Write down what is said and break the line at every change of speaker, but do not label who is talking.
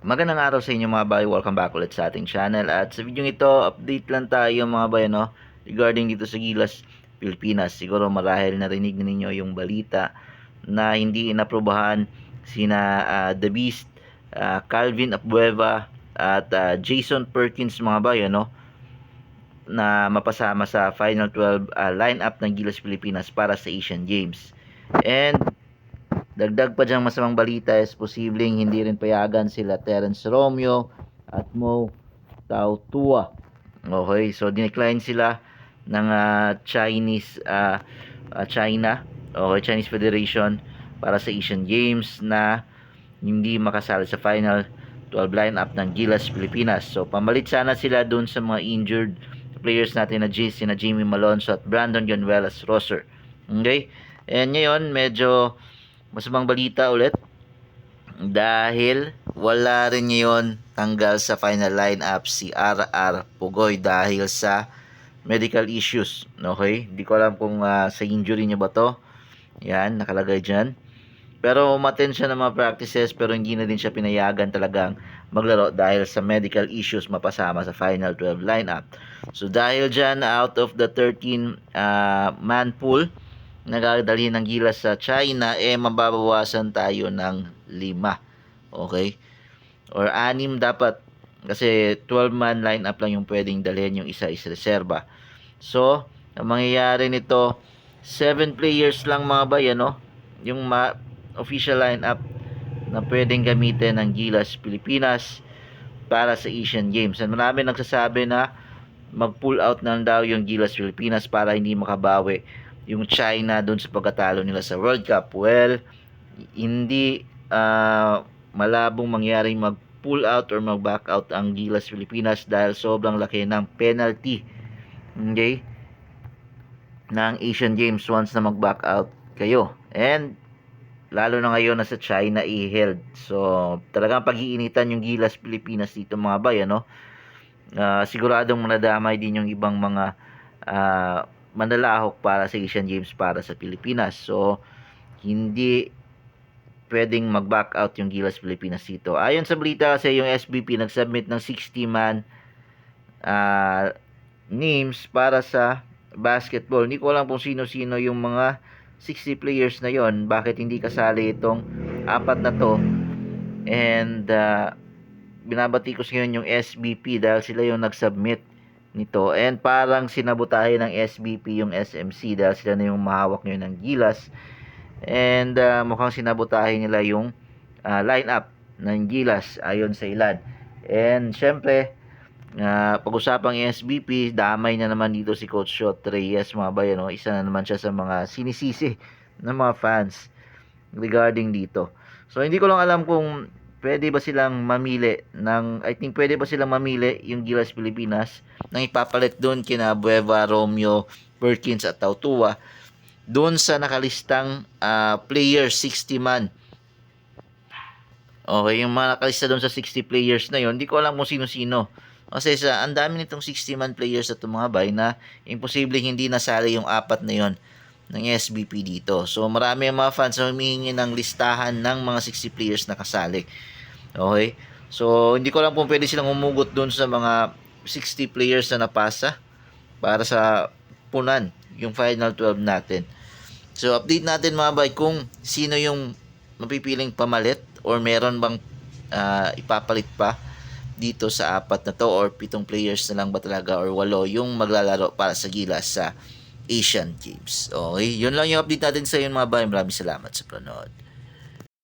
Magandang araw sa inyo mga bay, welcome back ulit sa ating channel at sa video ito, update lang tayo mga bay no, regarding dito sa Gilas, Pilipinas. Siguro marahil narinig na ninyo yung balita na hindi inaprubahan sina ah, The Beast, ah, Calvin Abueva at ah, Jason Perkins mga bay no, na mapasama sa Final 12 ah, lineup ng Gilas Pilipinas para sa Asian Games. And Dagdag pa diyang masamang balita is posibleng hindi rin payagan sila Terence Romeo at Mo Tautua. Okay, so dinecline sila ng ah, Chinese ah, ah, China, okay, Chinese Federation para sa Asian Games na hindi makasali sa final 12 lineup ng Gilas Pilipinas. So pamalit sana sila dun sa mga injured players natin na J, na Jimmy Malonzo at Brandon Yonuelas Rosser. Okay? And ngayon, medyo masamang balita ulit dahil wala rin ngayon tanggal sa final lineup si RR Pugoy dahil sa medical issues. Okay? Hindi ko alam kung ah, sa injury niya ba to. Yan, nakalagay dyan. Pero umaten siya ng mga practices pero hindi na din siya pinayagan talagang maglaro dahil sa medical issues mapasama sa final 12 lineup. So dahil dyan out of the 13 ah, man pool nagadalhin ng gilas sa China, eh mababawasan tayo ng lima. Okay? Or anim dapat. Kasi 12-man lineup lang yung pwedeng dalhin, yung isa is reserva. So, ang mangyayari nito, 7 players lang mga bay, ano? Yung ma- official lineup na pwedeng gamitin ng Gilas Pilipinas para sa Asian Games. And marami nagsasabi na mag-pull out na daw yung Gilas Pilipinas para hindi makabawi yung China doon sa pagkatalo nila sa World Cup. Well, hindi ah, malabong mangyari mag-pull out or mag-back out ang Gilas Pilipinas dahil sobrang laki ng penalty. Okay? ng Asian Games once na mag-back out kayo. And lalo na ngayon nasa China i-held. So, talagang pag-iinitan yung Gilas Pilipinas dito mga bay, ano? Ah, siguradong manadamay din yung ibang mga ah, manlalahok para sa Asian Games para sa Pilipinas. So, hindi pwedeng mag-back out yung Gilas Pilipinas dito. Ayon sa balita kasi yung SBP nag-submit ng 60 man ah, names para sa basketball. Hindi ko alam kung sino-sino yung mga 60 players na yon. Bakit hindi kasali itong apat na to? And ah, binabati ko sa ngayon yung SBP dahil sila yung nag-submit nito. And parang sinabutahe ng SBP yung SMC dahil sila na yung mahawak ngayon ng gilas. And ah, mukhang sinabutahe nila yung ah, lineup ng gilas ayon sa ilan. And syempre, ah, pag-usapang SBP, damay na naman dito si Coach Shot Reyes mga bayan. No? Isa na naman siya sa mga sinisisi ng mga fans regarding dito. So hindi ko lang alam kung pwede ba silang mamili ng I think pwede ba silang mamili yung Gilas Pilipinas nang ipapalit doon kina Bueva, Romeo, Perkins at Tautua doon sa nakalistang ah, player 60 man. Okay, yung mga nakalista doon sa 60 players na yon, hindi ko alam kung sino-sino. Kasi sa ang dami nitong 60 man players at mga bay na imposible hindi nasali yung apat na yon ng SBP dito. So marami ang mga fans na humihingi ng listahan ng mga 60 players na kasali. Okay? So hindi ko alam kung pwede silang umugot doon sa mga 60 players na napasa para sa punan yung final 12 natin. So update natin mga bay kung sino yung mapipiling pamalit or meron bang ah, ipapalit pa dito sa apat na to or pitong players na lang ba talaga or walo yung maglalaro para sa Gilas sa Asian Games. Okay, yun lang yung update natin sa iyo mga bay. Maraming salamat sa panonood.